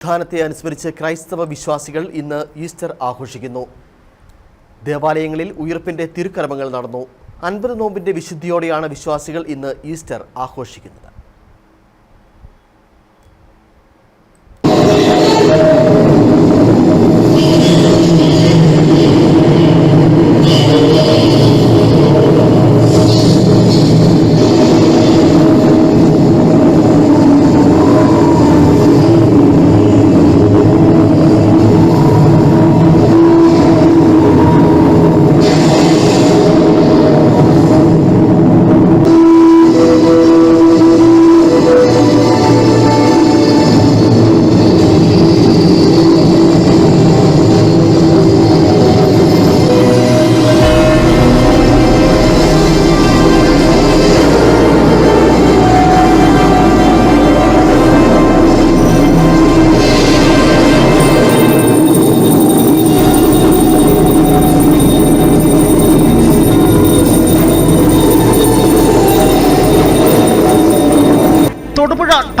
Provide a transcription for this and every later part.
സ്ഥാനത്തെ അനുസ്മരിച്ച് ക്രൈസ്തവ വിശ്വാസികൾ ഇന്ന് ഈസ്റ്റർ ആഘോഷിക്കുന്നു. ദേവാലയങ്ങളിൽ ഉയർപ്പിന്റെ തിരുക്കർമ്മങ്ങൾ നടന്നു. അൻപത് നോമ്പിന്റെ വിശുദ്ധിയോടെയാണ് വിശ്വാസികൾ ഇന്ന് ഈസ്റ്റർ ആഘോഷിക്കുന്നത്.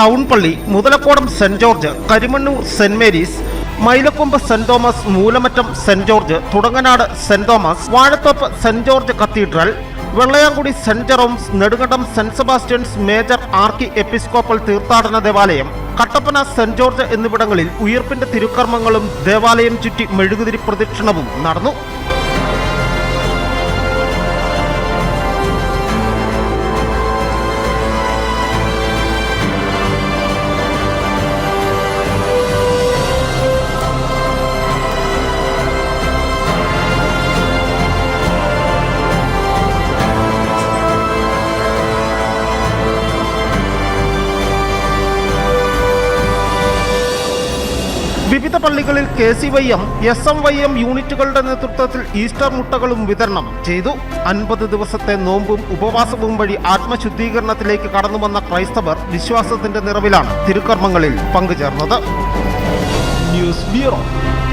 ടൗൺ പള്ളി Muthalakodam Saint George Karimannoor Saint Mary's Mailakombu Saint Thomas Moolamattom Saint George Thudanganad Saint Thomas Vazhathope Saint George cathedral Vellayamkudy Saint Jerome's Nedumkandam Saint Sebastian's major archiepiscopal തീർത്ഥാടന ദേവാലയം കട്ടപ്പന സെന്റ് ജോർജ് എന്നിവിടങ്ങളിൽ ഉയർപ്പിന്റെ തിരുക്കർമ്മങ്ങളും ദേവാലയം ചുറ്റി മെഴുകുതിരി പ്രദക്ഷിണവും നടന്നു. വിവിധ പള്ളികളിൽ K C Y M S M Y M യൂണിറ്റുകളുടെ നേതൃത്വത്തിൽ ഈസ്റ്റർ മുട്ടകളും വിതരണം ചെയ്തു. അൻപത് ദിവസത്തെ നോമ്പും ഉപവാസവും വഴി ആത്മശുദ്ധീകരണത്തിലേക്ക് കടന്നുവന്ന ക്രൈസ്തവർ വിശ്വാസത്തിന്റെ നിറവിലാണ് തിരുക്കർമ്മങ്ങളിൽ പങ്കുചേർന്നത്. ന്യൂസ് ബ്യൂറോ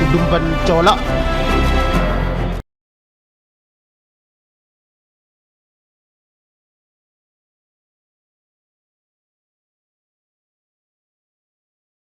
ഉടുമ്പൻ ചോല